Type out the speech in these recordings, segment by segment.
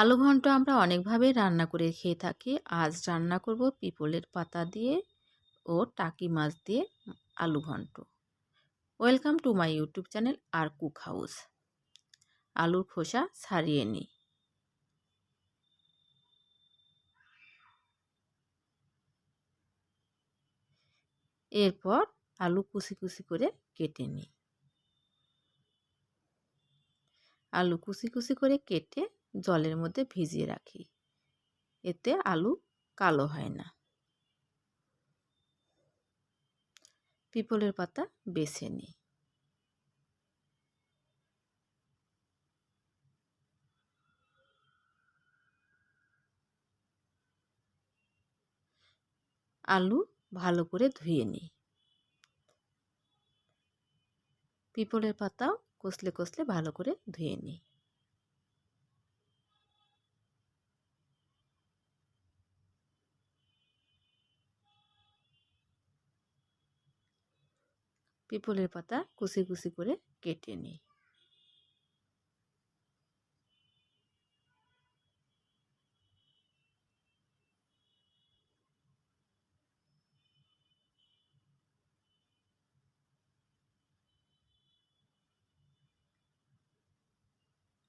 আলু ঘন্ট আমরা অনেকভাবে রান্না করে খেয়ে থাকি। আজ রান্না করব পিপলের পাতা দিয়ে ও টাকি মাছ দিয়ে আলু ঘন্ট। Welcome to my YouTube channel R cook house. আলুর খোসা ছাড়িয়ে নিই এরপর আলু কুচি কুচি করে কেটে নিই আলু কুচি কুচি করে কেটে জলের মধ্যে ভিজিয়ে রাখি। এতে আলু কালো হয় না। পিপলের পাতা বেছে নিই। আলু ভালো করে ধুয়ে নিই। পিপলের পাতাও কষলে কষলে ভালো করে ধুয়ে নিই। পিপলের পাতা কুচি কুচি করে কেটে নিই।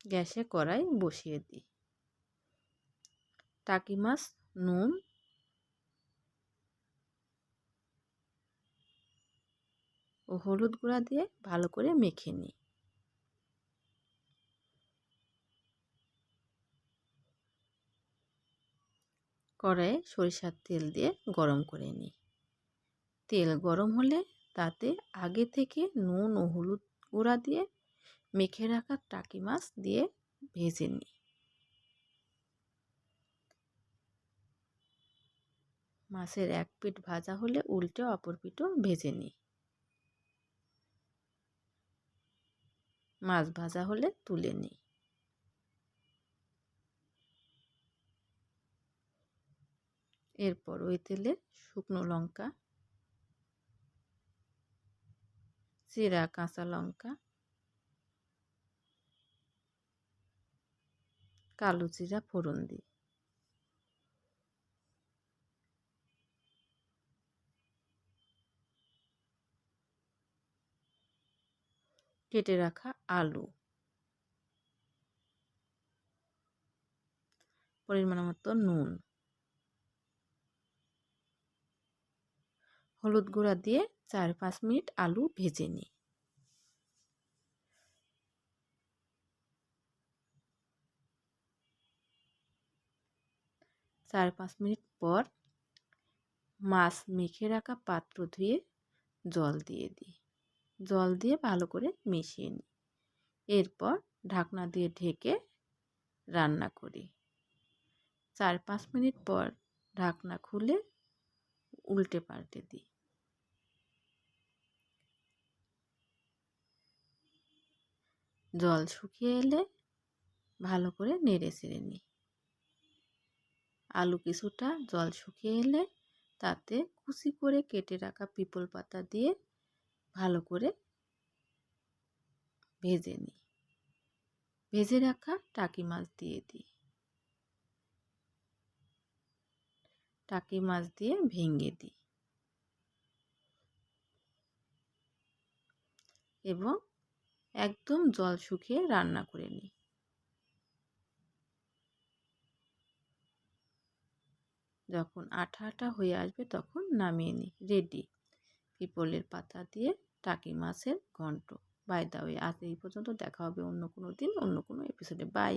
গ্যাসে কড়াই বসিয়ে দিই। টাকি মাছ নুন ও হলুদ গুঁড়া দিয়ে ভালো করে মেখে নিই। কড়াইয়ে সরিষার তেল দিয়ে গরম করে নিই। তেল গরম হলে তাতে আগে থেকে নুন ও হলুদ গুঁড়া দিয়ে মেখে রাখা টাকি মাছ দিয়ে ভেজে নিই। মাছের এক পিঠ ভাজা হলে উল্টে অপর পিঠও ভেজে নিই। মাছ ভাজা হলে তুলে নিই। এরপর ওই তেলে শুকনো লঙ্কা জিরা কাঁচা লঙ্কা, কালো জিরা ফোড়ন দিই। কেটে রাখা আলু। পরিমাণ মতো নুন। হলুদ গুঁড়া দিয়ে চার পাঁচ মিনিট আলু ভেজে নিই। চার পাঁচ মিনিট পর মাছ মেখে রাখা পাত্র ধুয়ে জল দিয়ে দিই। জল দিয়ে ভালো করে মিশিয়ে নিই। এরপর ঢাকনা দিয়ে ঢেকে রান্না করি। চার পাঁচ মিনিট পর ঢাকনা খুলে উল্টে পাল্টে দিই। জল শুকিয়ে এলে ভালো করে নেড়ে চেড়ে নিই। আলু কিছুটা জল শুকিয়ে এলে তাতে কুচি করে কেটে রাখা পিপল পাতা দিয়ে ভালো করে ভেজে নিই। ভেজে রাখা টাকি মাছ দিয়ে দিই। টাকি মাছ দিয়ে ভেঙে দিই। এবং একদম জল শুকিয়ে রান্না করে নিই। যখন আঠা আঠা হয়ে আসবে তখন নামিয়ে নিই রেডি পিপলের পাতা দিয়ে টাকি মাছের ঘন্ট। বাই দা ওয়ে আজ এই পর্যন্ত দেখা হবে অন্য কোনো দিন, অন্য কোনো এপিসোডে বাই